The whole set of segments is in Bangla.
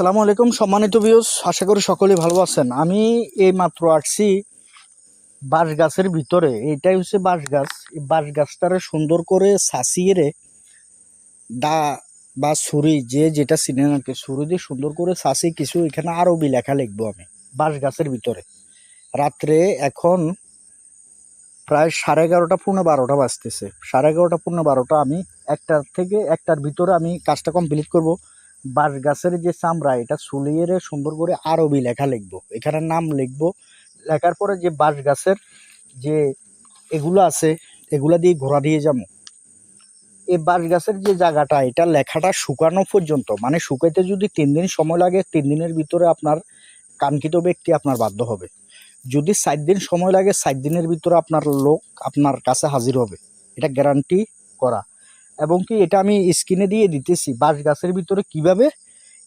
আসসালামু আলাইকুম, সম্মানিত ভিউস আশা করি সকলেই ভালো আছেন। আমি এই মাত্র আসছি বাঁশ গাছের ভিতরে। এটাই হচ্ছে বাঁশ গাছ এই বাঁশ গাছটারে সুন্দর করে সাঁচিয়ে রে দা বা ছুরি, যে যেটা চিনে নাকি ছুরি দিয়ে সুন্দর করে সাঁচি কিছু এখানে আরবি লেখা লিখব আমি বাঁশ গাছের ভিতরে। রাত্রে এখন প্রায় সাড়ে এগারোটা, পৌনে বারোটা বাজতেছে। সাড়ে এগারোটা, পৌনে বারোটা আমি একটার থেকে একটার ভিতরে আমি কাজটা কমপ্লিট করব। বাঁশ গাছের যে চামড়া, এটা সুলিয়ে সুন্দর করে আরবি লেখা লিখব। এখানে নাম লিখব। লেখার পরে যে বাঁশ গাছের যে এগুলো আছে, এগুলা দিয়ে ঘোরা দিয়ে যাব। এই বাঁশ গাছের যে জায়গাটা, এটা লেখাটা শুকানো পর্যন্ত মানে শুকাইতে যদি তিন দিন সময় লাগে, তিন দিনের ভিতরে আপনার কাঙ্ক্ষিত ব্যক্তি আপনার বাধ্য হবে। যদি ষাট দিন সময় লাগে ষাট দিনের ভিতরে আপনার লোক আপনার কাছে হাজির হবে। এটা গ্যারান্টি করা। এবং কি এটা আমি স্ক্রিনে দিয়ে দিতেছি বাঁশ গাছের ভিতরে কীভাবে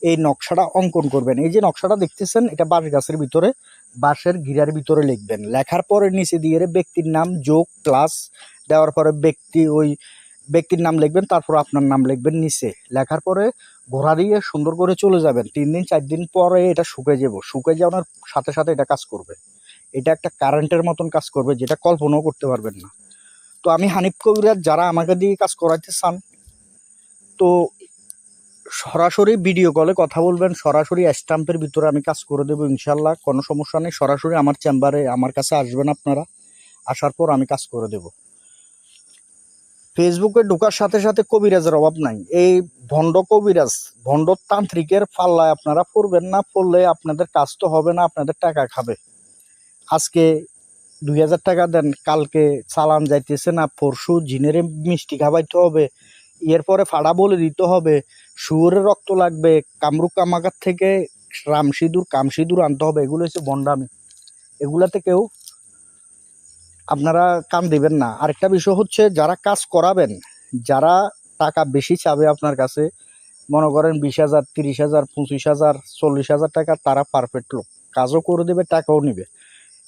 এই নকশাটা অঙ্কন করবেন। এই যে নকশাটা দেখতেছেন, এটা বাঁশ গাছের ভিতরে, বাঁশের গিরার ভিতরে লিখবেন। লেখার পরে নিচে দিয়ে ব্যক্তির নাম, যোগ ক্লাস দেওয়ার পরে ব্যক্তি, ওই ব্যক্তির নাম লিখবেন, তারপর আপনার নাম লিখবেন নিচে। লেখার পরে ঘোড়া দিয়ে সুন্দর করে চলে যাবেন। তিন দিন, চার দিন পরে এটা শুকে যাব। শুকে যাওয়ার সাথে সাথে এটা কাজ করবে। এটা একটা কারেন্টের মতন কাজ করবে, যেটা কল্পনাও করতে পারবেন না। তো আমি হানিফ কবিরাজ যারা আমাকে দিয়ে কাজ করাইতে চান, তো সরাসরি ভিডিও কলে কথা বলবেন, সরাসরি স্ট্যাম্পের ভিতরে আমি কাজ করে দেবো ইনশাল্লাহ কোনো সমস্যা নেই, সরাসরি আমার চেম্বারে আমার কাছে আসবেন আপনারা, আসার পর আমি কাজ করে দেব। ফেসবুকে ঢোকার সাথে সাথে কবিরাজের অভাব নাই, এই ভণ্ড কবিরাজ, ভণ্ড তান্ত্রিকের পাল্লায় আপনারা পড়বেন না, পড়লে আপনাদের কাজ তো হবে না, আপনাদের টাকা খাবে। আজকে দুই হাজার টাকা দেন, কালকে চালান যাইতেছে না, পরশু জিনেরে মিষ্টি খাওয়াইতে হবে, এরপরে ফাড়া বলে দিতে হবে শুয়োরের রক্ত লাগবে কামরুক কামাকার থেকে রামসিঁদুর, কামসিঁদুর আনতে হবে, এগুলো হচ্ছে বন্ডামি এগুলাতে কেউ আপনারা কান দিবেন না। আরেকটা বিষয় হচ্ছে, যারা কাজ করাবেন, যারা টাকা বেশি চাবে আপনার কাছে, মনে করেন বিশ হাজার, তিরিশ হাজার, পঁচিশ হাজার, চল্লিশ হাজার টাকা, তারা পারফেক্ট লোক। কাজও করে দেবে, টাকাও নিবে।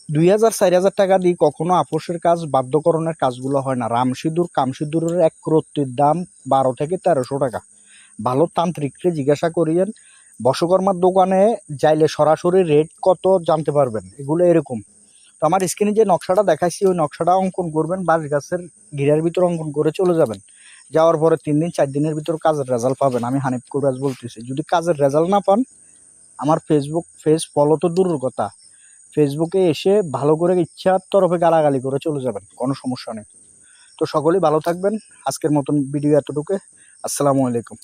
দুই হাজার চার হাজার টাকা দিয়ে কখনো আপোষের কাজ, বাধ্যকরণের কাজগুলো হয় না। রামসিঁদুর কামসিঁদুরের এক রত্তির দাম বারো থেকে তেরোশো টাকা। ভালো তান্ত্রিককে জিজ্ঞাসা করিয়েন, বসকর্মার দোকানে যাইলে সরাসরি রেট কত জানতে পারবেন? এগুলো এরকম। তো আমার স্ক্রিনে যে নকশাটা দেখাইছি, ওই নকশাটা অঙ্কন করবেন বাঁশ গাছের ঘিরার ভিতর অঙ্কন করে চলে যাবেন। যাওয়ার পরে তিন দিন, চার দিনের ভিতর কাজের রেজাল্ট পাবেন। আমি হানিফ কুরাজ বলতেছি, যদি কাজের রেজাল্ট না পান, আমার ফেসবুক পেজ ফলো তো দূরের কথা। ফেসবুকে এসে ভালো করে ইচ্ছার তরফে গালাগালি করে চলে যাবেন, কোনো সমস্যা নেই। তো সকলেই ভালো থাকবেন। আজকের মতন ভিডিও এতটুকু। আসসালামু আলাইকুম।